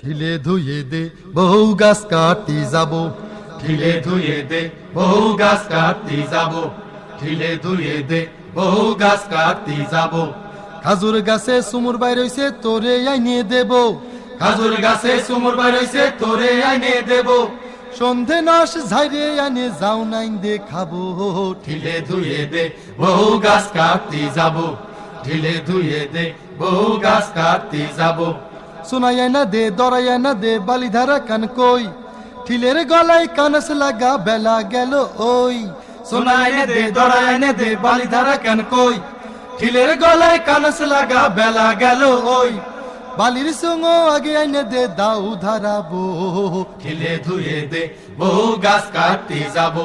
ঠিলে ধুয়ে দে, বহু গাছ কাটি যাব। ঠিলে ধুয়ে দে, বহু গাছ কাটতে যাব। ঠিলে ধুয়ে দে, বহু গাছ কাটতে যাব। খাজুর গাছে সুমুর বাই রইছে, তোরে আইনে দেব। খাজুর গাছে সুমুর বাইরেছে তোরে আইনে দেব। সন্ধে নাশ ঝাইরে আইনে যাও নাইন দে খাব ঠিলে ধুয়ে দে, বহু গাছ কাটতে যাব। ঠিলে ধুয়ে দে, বহু গাছ কাটতে যাব। শোনাই না দে দরাই না দে বালিধারা কান কই ঠিলের গলায় কানস লাগা বেলা গেল ওই সোনায় নে দে দড়ায় নে দে বালিধারা কেন কই ঠিলের গলায় কানস লাগা বেলা গেল ওই বালির সঙ্গ আগে আইনে দে দাউ ধারাবো ঠিলে ধুয়ে দে বহু গাছ কাটতে যাব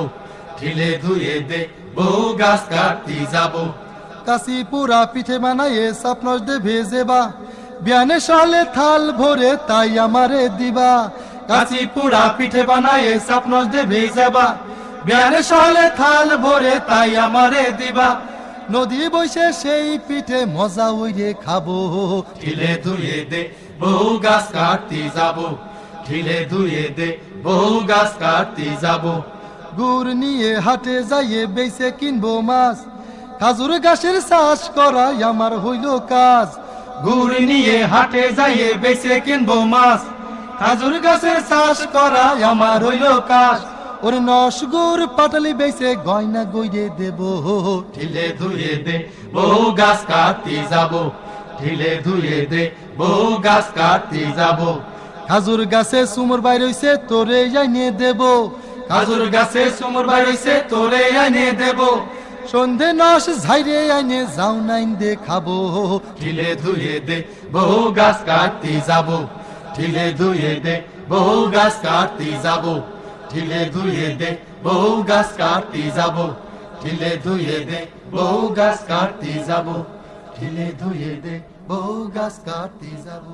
ঠিলে ধুয়ে দে বহু গাছ কাটতে যাব কাশি পুরা পিঠে বানাইয়ে সাপনস দে ভেজে বা বিয়ানে সালে থাল ভরে তাই আমারে দিবা। কাচি পুরা পিঠে বানায় স্বপ্নস দে ভেজাবা বিয়ানে সহলে থাল ভরে তাই আমারে দিবা। নদী বইসে সেই পিঠে মজা উইরে খাব। ঠিলে ধুয়ে দে, বহু গাছ কাটতে যাব। ঠিলে ধুয়ে দে, বহু গাছ কাটতে যাব। গুড় নিয়ে হাটে যাইয়ে বেইসে কিনবো মাছ। খাজুর গাছের চাষ করাই আমার হইল কাজ। গুড় নিয়ে হাটে যাইয়ে বেছে কিনবো মাছ। খাজুর গাছের চাষ করা আমার হইল কাজ। ওর নস গুড় পাটালি বেইসে গয়না গইরে দেব ঠিলে ধুয়ে দে, বহু গাছ কাটতে যাব। ঠিলে ধুয়ে দে, বহু গাছ কাটতে যাব। খাজুর গাছে সুমর বাই রইছে, তোরে আইনে দেব। খাজুর গাছে সুমর বাড়িছে তোরে এনে দেব। সন্ধে নস ঝাইরে আইনে যাও নাইন দে খাব ঠিলে ধুয়ে দে, বহু গাছ কাটতে যাব। ঠিলে ধুয়ে দে, বহু গাছ কাটতে যাব। ঠিলে ধুয়ে দে, বহু গাছ কাটতে যাব। ঠিলে ধুয়ে দে, বহু গাছ কাটতে যাব। ঠিলে ধুয়ে দে, বহু গাছ কাটতে যাব।